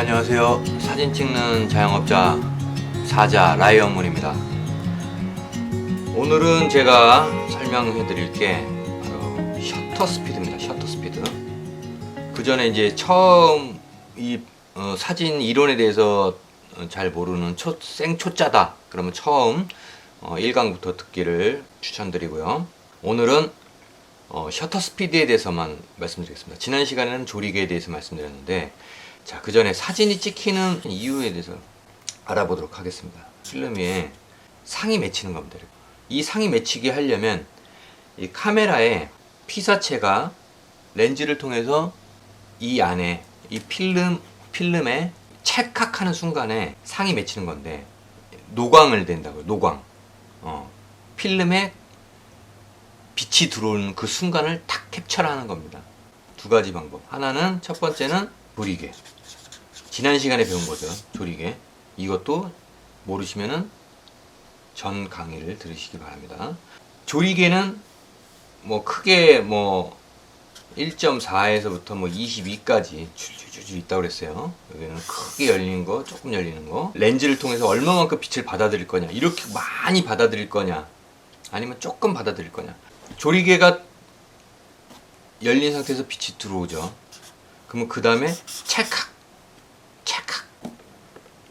네, 안녕하세요. 사진 찍는 자영업자 사자 라이언문입니다. 오늘은 제가 설명해 드릴 게 바로 셔터 스피드입니다. 셔터 스피드. 그 전에 이제 처음 이 어, 사진 이론에 대해서 어, 잘 모르는 초, 생초짜다. 그러면 처음 어, 1강부터 듣기를 추천드리고요. 오늘은 어, 셔터 스피드에 대해서만 말씀드리겠습니다. 지난 시간에는 조리개에 대해서 말씀드렸는데, 자, 그 전에 사진이 찍히는 이유에 대해서 알아보도록 하겠습니다. 필름에 상이 맺히는 겁니다. 이 상이 맺히게 하려면 이 카메라에 피사체가 렌즈를 통해서 이 안에 이 필름, 필름에 찰칵하는 순간에 상이 맺히는 건데, 노광을 댄다고요. 노광. 어, 필름에 빛이 들어오는 그 순간을 탁 캡처하는 겁니다. 두 가지 방법. 하나는 첫 번째는 조리개. 지난 시간에 배운 거죠. 조리개. 이것도 모르시면은 전 강의를 들으시기 바랍니다. 조리개는 뭐 크게 뭐 1.4에서부터 뭐 22까지 줄줄줄 있다고 그랬어요. 여기는 크게 열리는 거, 조금 열리는 거. 렌즈를 통해서 얼마만큼 빛을 받아들일 거냐. 이렇게 많이 받아들일 거냐. 아니면 조금 받아들일 거냐. 조리개가 열린 상태에서 빛이 들어오죠. 그러면 그 다음에 찰칵,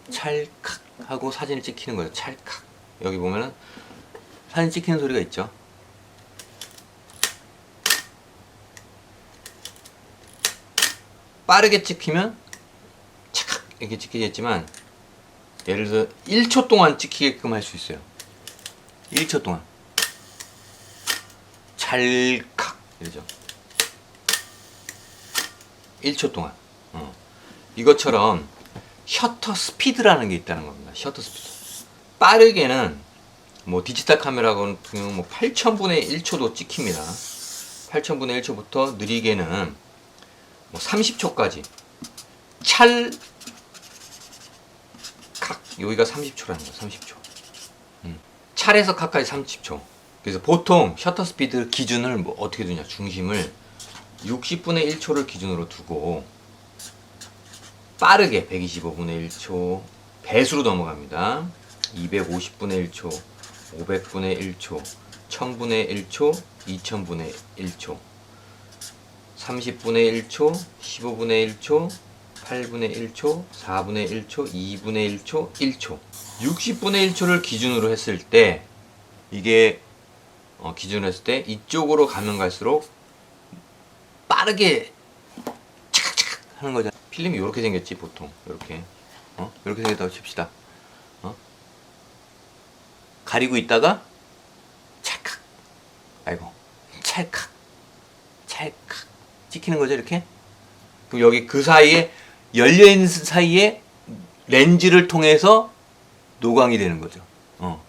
찰칵 하고 사진을 찍히는 거예요. 찰칵. 여기 보면은 사진 찍히는 소리가 있죠. 빠르게 찍히면 찰칵 이렇게 찍히겠지만 예를 들어 1초 동안 찍히게끔 할 수 있어요. 1초 동안. 찰칵 이러죠. 1초 동안. 어. 이것처럼 셔터 스피드라는 게 있다는 겁니다. 셔터 스피드. 빠르게는 뭐 디지털 카메라 같은 경우 뭐 8천분의 1초도 찍힙니다. 8천분의 1초부터 느리게는 뭐 30초까지. 찰, 칵. 여기가 30초라는 거야, 30초. 음. 찰에서 칵까지 30초. 그래서 보통 셔터 스피드 기준을 뭐 어떻게 두냐 중심을 60분의 1초를 기준으로 두고 빠르게 125분의 1초 배수로 넘어갑니다. 250분의 1초 500분의 1초 1000분의 1초 2000분의 1초. 30분의 1초 15분의 1초 8분의 1초 4분의 1초 2분의 1초 1초. 60분의 1초를 기준으로 했을 때 이게 어, 기준으로 했을 때 이쪽으로 가면 갈수록 빠르게 차각차각 하는 거죠. 필름이 이렇게 생겼지 보통 이렇게 어 이렇게 생겼다고 칩시다. 어 가리고 있다가 찰칵 아이고 찰칵 찰칵 찍히는 거죠 이렇게. 그럼 여기 그 사이에 열려 있는 사이에 렌즈를 통해서 노광이 되는 거죠. 어.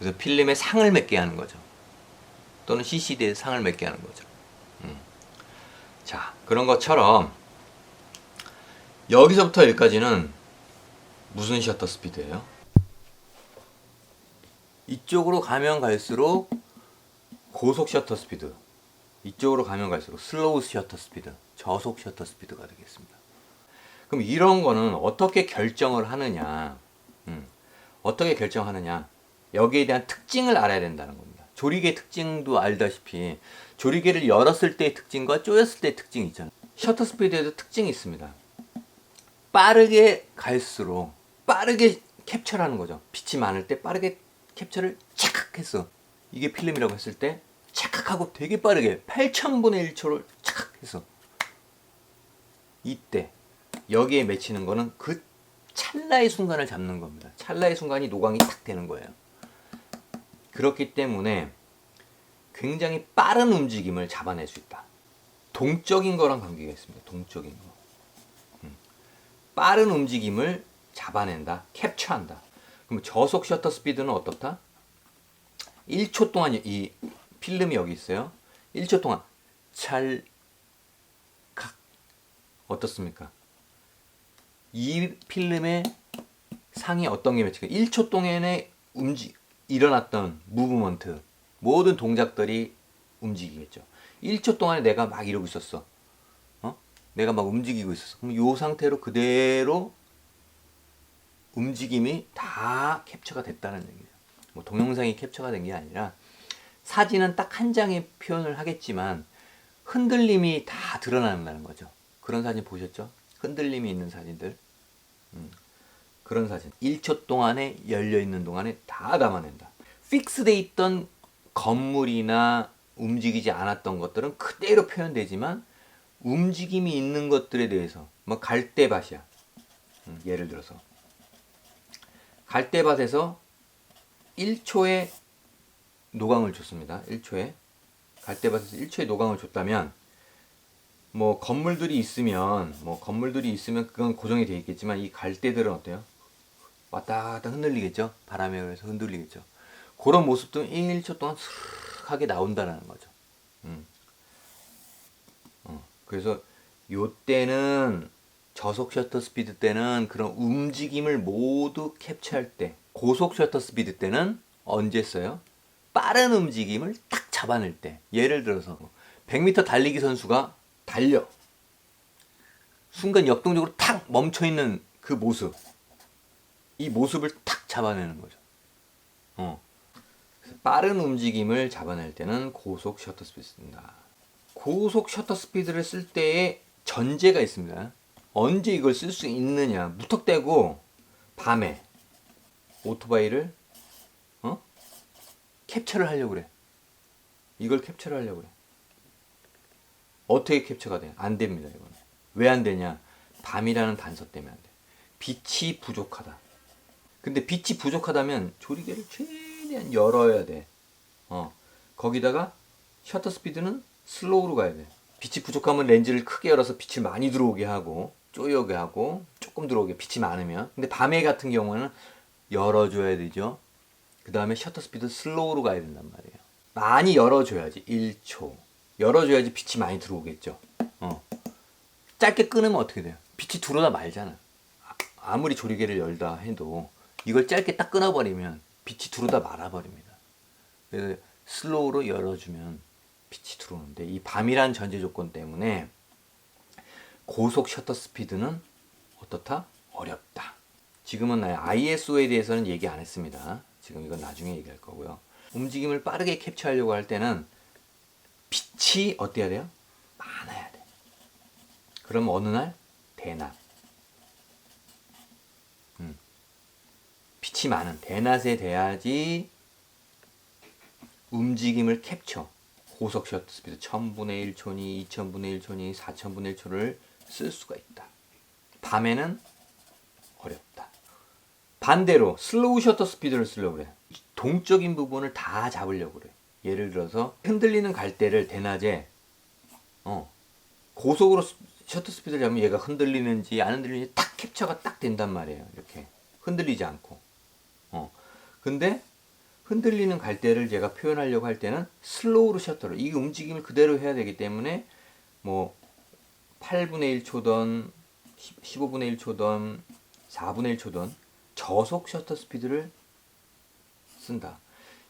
그래서 필름에 상을 맺게 하는 거죠. 또는 CCD에 상을 맺게 하는 거죠. 음. 자, 그런 것처럼 여기서부터 여기까지는 무슨 셔터 스피드예요? 이쪽으로 가면 갈수록 고속 셔터 스피드, 이쪽으로 가면 갈수록 슬로우 셔터 스피드, 저속 셔터 스피드가 되겠습니다. 그럼 이런 거는 어떻게 결정을 하느냐? 음, 어떻게 결정하느냐? 여기에 대한 특징을 알아야 된다는 겁니다. 조리개 특징도 알다시피 조리개를 열었을 때의 특징과 조였을 때의 특징이 있잖아요. 셔터 스피드에도 특징이 있습니다. 빠르게 갈수록 빠르게 캡처를 하는 거죠. 빛이 많을 때 빠르게 캡처를 착각했어. 이게 필름이라고 했을 때 착각하고 되게 빠르게 8천분의 1초를 착각했어. 이때 여기에 맺히는 거는 그 찰나의 순간을 잡는 겁니다. 찰나의 순간이 노광이 탁 되는 거예요. 그렇기 때문에 굉장히 빠른 움직임을 잡아낼 수 있다. 동적인 거랑 관계가 있습니다. 동적인 거. 음. 빠른 움직임을 잡아낸다. 캡처한다. 그럼 저속 셔터 스피드는 어떻다? 1초 동안 이 필름이 여기 있어요. 1초 동안 찰칵 어떻습니까? 이 필름의 상이 어떤 게 맺히까 1초 동안의 움직 일어났던 무브먼트 모든 동작들이 움직이겠죠. 1초 동안에 내가 막 이러고 있었어. 어? 내가 막 움직이고 있었어. 그럼 요 상태로 그대로 움직임이 다 캡처가 됐다는 얘기예요. 뭐 동영상이 캡처가 된 게 아니라 사진은 딱 한 장의 표현을 하겠지만 흔들림이 다 드러난다는 거죠. 그런 사진 보셨죠? 흔들림이 있는 사진들. 음, 그런 사진. 1초 동안에 열려 있는 동안에 다 담아낸다. 픽스돼 있던 건물이나 움직이지 않았던 것들은 그대로 표현되지만 움직임이 있는 것들에 대해서 뭐 갈대밭이야. 음, 예를 들어서 갈대밭에서 1초의 노강을 줬습니다. 1초에 갈대밭에서 1초의 노강을 줬다면 뭐 건물들이 있으면 뭐 건물들이 있으면 그건 고정이 되어 있겠지만 이 갈대들은 어때요? 왔다 갔다 흔들리겠죠? 바람에 의해서 흔들리겠죠. 그런 모습도 1초 동안 스르륵 하게 나온다는 거죠. 음. 어, 그래서 요 때는 저속 셔터 스피드 때는 그런 움직임을 모두 캡처할 때 고속 셔터 스피드 때는 언제 써요? 빠른 움직임을 딱 잡아낼 때 예를 들어서 100m 달리기 선수가 달려 순간 역동적으로 탁 멈춰 있는 그 모습 이 모습을 탁 잡아내는 거죠. 어. 빠른 움직임을 잡아낼 때는 고속 셔터 스피드 씁니다. 고속 셔터 스피드를 쓸 때의 전제가 있습니다. 언제 이걸 쓸 수 있느냐. 무턱대고 밤에 오토바이를 어? 캡처를 하려고 그래. 이걸 캡처를 하려고 그래. 어떻게 캡처가 돼? 안 됩니다, 이거는. 왜안 되냐? 밤이라는 단서 때문에 안 돼. 빛이 부족하다. 근데 빛이 부족하다면 조리개를 최대한 열어야 돼. 어. 거기다가 셔터 스피드는 슬로우로 가야 돼. 빛이 부족하면 렌즈를 크게 열어서 빛을 많이 들어오게 하고 쪼여게 하고 조금 들어오게 빛이 많으면 근데 밤에 같은 경우는 열어줘야 되죠. 그 다음에 셔터 스피드 슬로우로 가야 된단 말이에요. 많이 열어줘야지 1초 열어줘야지 빛이 많이 들어오겠죠. 어. 짧게 끊으면 어떻게 돼요? 빛이 들어오다 말잖아. 아- 아무리 조리개를 열다 해도 이걸 짧게 딱 끊어버리면 빛이 들어오다 말아버립니다. 그래서 슬로우로 열어주면 빛이 들어오는데 이 밤이란 전제 조건 때문에 고속 셔터 스피드는 어떻다? 어렵다. 지금은 ISO에 대해서는 얘기 안 했습니다. 지금 이건 나중에 얘기할 거고요. 움직임을 빠르게 캡처하려고 할 때는 빛이 어때야 돼요? 많아야 돼. 그럼 어느 날 대낮. 음. 빛이 많은 대낮에 돼야지 움직임을 캡처. 고속 셔터 스피드 1000분의 1초니, 2000분의 1초니, 4000분의 1초를 쓸 수가 있다. 밤에는 어렵다. 반대로 슬로우 셔터 스피드를 쓰려고 그래. 동적인 부분을 다 잡으려고 그래. 예를 들어서 흔들리는 갈대를 대낮에 어, 고속으로 스- 셔터 스피드를 잡으면 얘가 흔들리는지 안 흔들리는지 딱 캡처가 딱 된단 말이에요. 이렇게 흔들리지 않고. 어. 근데 흔들리는 갈대를 제가 표현하려고 할 때는 슬로우로 셔터를 이 움직임을 그대로 해야 되기 때문에 뭐 8분의 1초든 15분의 1초든 4분의 1초든 저속 셔터 스피드를 쓴다.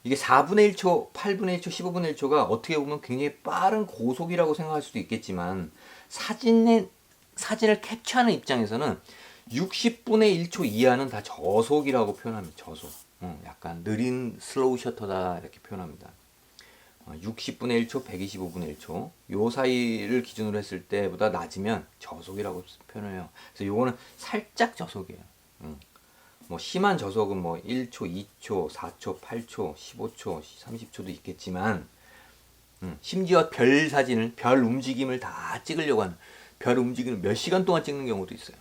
이게 4분의 1초, 8분의 1초, 15분의 1초가 어떻게 보면 굉장히 빠른 고속이라고 생각할 수도 있겠지만 사진에 사진을 캡처하는 입장에서는 60분의 1초 이하는 다 저속이라고 표현합니다. 저속. 어, 약간 느린 슬로우 셔터다 이렇게 표현합니다. 어, 60분의 1초, 125분의 1초 요 사이를 기준으로 했을 때보다 낮으면 저속이라고 표현해요. 그래서 요거는 살짝 저속이에요. 음. 뭐 심한 저속은 뭐 1초, 2초, 4초, 8초, 15초, 30초도 있겠지만 음, 심지어 별 사진을 별 움직임을 다 찍으려고 하는 별 움직임을 몇 시간 동안 찍는 경우도 있어요.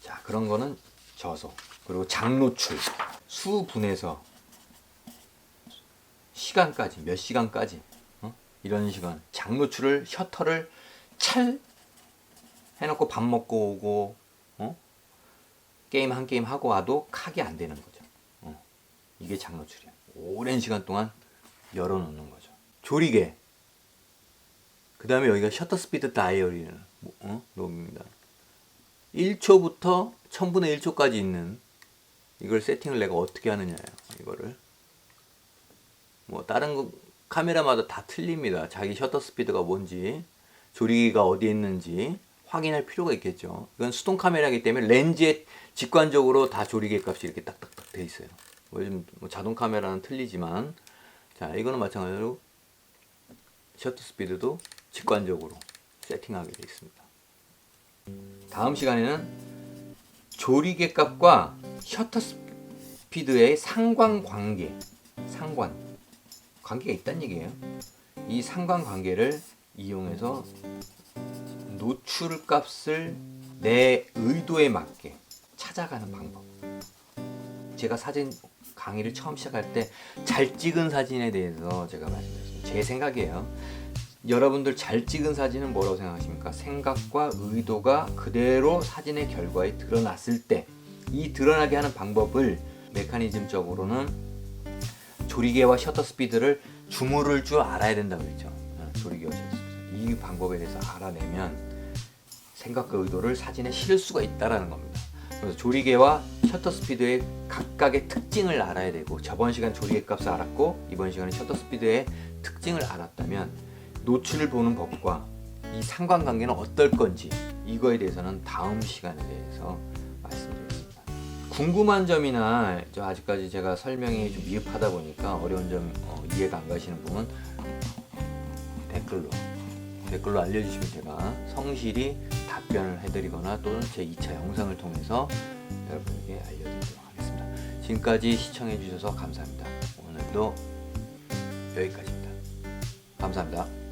자 그런 거는 저속 그리고 장노출 수분해서 시간까지 몇 시간까지 어? 이런 시간 장노출을 셔터를 찰 해놓고 밥 먹고 오고 어? 게임 한 게임 하고 와도 칵이 안 되는 거죠. 어. 이게 장노출이야. 오랜 시간 동안 열어놓는 거죠. 조리개. 그 다음에 여기가 셔터 스피드 다이어리는 어? 놈입니다. 1초부터 1000분의 1초까지 있는 이걸 세팅을 내가 어떻게 하느냐예요. 이거를 뭐 다른 거 카메라마다 다 틀립니다. 자기 셔터 스피드가 뭔지 조리개가 어디에 있는지 확인할 필요가 있겠죠. 이건 수동 카메라이기 때문에 렌즈에 직관적으로 다 조리개 값이 이렇게 딱딱딱 돼 있어요. 뭐 요즘 뭐 자동 카메라는 틀리지만 자 이거는 마찬가지로 셔터 스피드도 직관적으로 세팅하게 되어 있습니다. 다음 시간에는 조리개 값과 셔터 스피드의 상관관계, 상관 관계가 있다는 얘기예요. 이 상관관계를 이용해서 노출 값을 내 의도에 맞게 찾아가는 방법. 제가 사진 강의를 처음 시작할 때 잘 찍은 사진에 대해서 제가 말씀드렸습니다. 제 생각이에요. 여러분들 잘 찍은 사진은 뭐라고 생각하십니까? 생각과 의도가 그대로 사진의 결과에 드러났을 때 이 드러나게 하는 방법을 메커니즘적으로는 조리개와 셔터 스피드를 주무를 줄 알아야 된다고 했죠. 어, 조리개와 셔터 스피드. 이 방법에 대해서 알아내면 생각과 의도를 사진에 실을 수가 있다라는 겁니다. 그래서 조리개와 셔터 스피드의 각각의 특징을 알아야 되고 저번 시간 조리개 값을 알았고 이번 시간에 셔터 스피드의 특징을 알았다면 노출을 보는 법과 이 상관관계는 어떨 건지 이거에 대해서는 다음 시간에 대해서 말씀드리겠습니다. 궁금한 점이나 저 아직까지 제가 설명이 좀 미흡하다 보니까 어려운 점 어, 이해가 안 가시는 분은 댓글로 댓글로 알려주시면 제가 성실히 답변을 해드리거나 또는 제 2차 영상을 통해서 여러분에게 알려드리도록 하겠습니다. 지금까지 시청해 주셔서 감사합니다. 오늘도 여기까지입니다. 감사합니다.